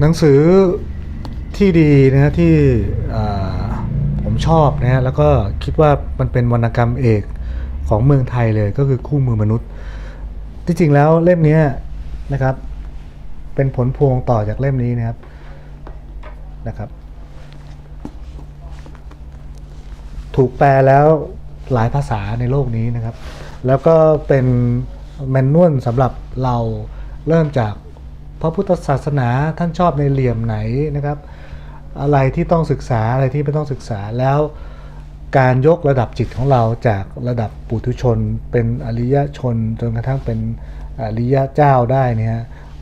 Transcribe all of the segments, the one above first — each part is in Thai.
หนังสือที่ดีนะที่ผมชอบนะฮะแล้วก็คิดว่ามันเป็นวรรณกรรมเอกของเมืองไทยเลยก็คือคู่มือมนุษย์ ที่จริงแล้วเล่มนี้นะครับ เป็นผลพวงต่อจากเล่มนี้นะครับนะครับ ถูกแปลแล้วหลายภาษาในโลกนี้นะครับ แล้วก็เป็นแมนนวลสำหรับเราเริ่มจาก พระพุทธศาสนาท่านชอบในเหลี่ยมไหนนะครับ อะไรที่ต้องศึกษาอะไรที่ไม่ต้องศึกษาแล้วการยกระดับจิตของเราจากระดับปุถุชน เป็นอริยชนจนกระทั่งเป็นอริยะเจ้าได้เนี่ย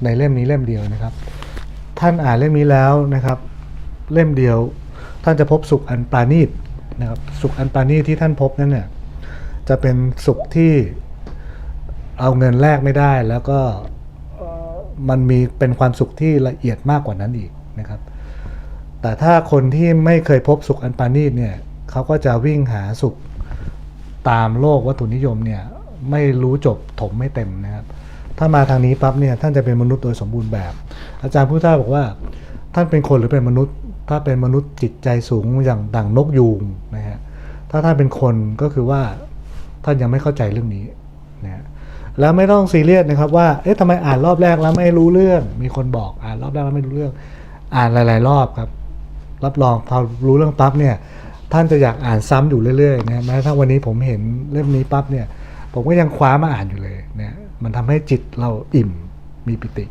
ในเล่มนี้เล่มเดียวนะครับ ท่านอ่านเล่มนี้แล้วนะครับ เล่มเดียวท่านจะพบสุขอันปราณีตนะครับสุขอันปราณีตที่ท่านพบนั้นเนี่ยจะเป็นสุขที่เอาเงินแลกไม่ได้แล้วก็ มันมีเป็นความสุขที่ละเอียดมากกว่านั้นอีกนะครับ แต่ถ้าคนที่ไม่เคยพบสุขอันปาณีตเนี่ยเขาก็จะวิ่งหาสุขตามโลกวัตถุนิยมเนี่ยไม่รู้จบถมไม่เต็มนะครับ ถ้ามาทางนี้ปั๊บเนี่ยท่านจะเป็นมนุษย์โดยสมบูรณ์แบบ อาจารย์พุทธาบอกว่า ท่านเป็นคนหรือเป็นมนุษย์ ถ้าเป็นมนุษย์จิตใจสูงอย่างดั่งนกยูงนะฮะถ้าท่านเป็นคนก็คือว่าท่านยังไม่เข้าใจเรื่องนี้ แล้วไม่ต้องซีเรียสนะครับว่า เอ๊ะทำไมอ่านรอบแรกแล้วไม่รู้เรื่อง มีคนบอกอ่านรอบแรกแล้วไม่รู้เรื่อง อ่านหลาย ๆ รอบครับ รับรองพอรู้เรื่องปั๊บเนี่ย ท่านจะอยากอ่านซ้ำอยู่เรื่อย ๆ นะแม้ถ้าวันนี้ผมเห็นเล่มนี้ปั๊บเนี่ย ผมก็ยังคว้ามาอ่านอยู่เลยเนี่ยมันทำให้จิตเราอิ่ม มีปิติ